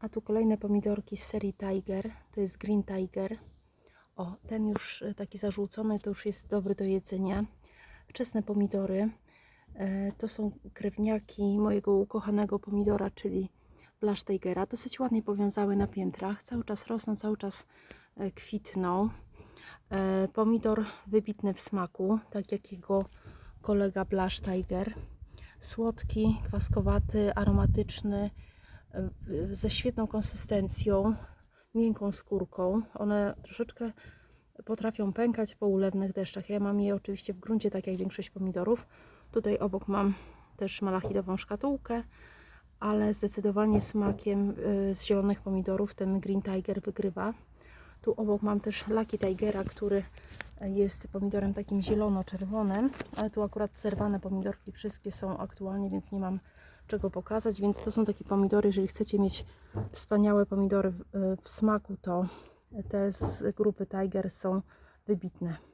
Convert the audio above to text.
A tu kolejne pomidorki z serii Tiger. To jest Green Tiger. O, ten już e, taki zarzucony, to już jest dobry do jedzenia. Wczesne pomidory. E, To są krewniaki mojego ukochanego pomidora, czyli Blush Tigera. Dosyć ładnie powiązały na piętrach. Cały czas rosną, cały czas e, kwitną. Pomidor wybitny w smaku, tak jak jego kolega Blush Tiger. Słodki, kwaskowaty, aromatyczny, ze świetną konsystencją, miękką skórką. One troszeczkę potrafią pękać po ulewnych deszczach. Ja mam je oczywiście w gruncie, tak jak większość pomidorów. Tutaj obok mam też malachitową szkatułkę, ale zdecydowanie smakiem y, z zielonych pomidorów ten Green Tiger wygrywa. Tu obok mam też Lucky Tigera, który jest pomidorem takim zielono-czerwonym, ale tu akurat zerwane pomidorki wszystkie są aktualnie, więc nie mam czego pokazać, więc to są takie pomidory, jeżeli chcecie mieć wspaniałe pomidory w, w smaku, to te z grupy Tiger są wybitne.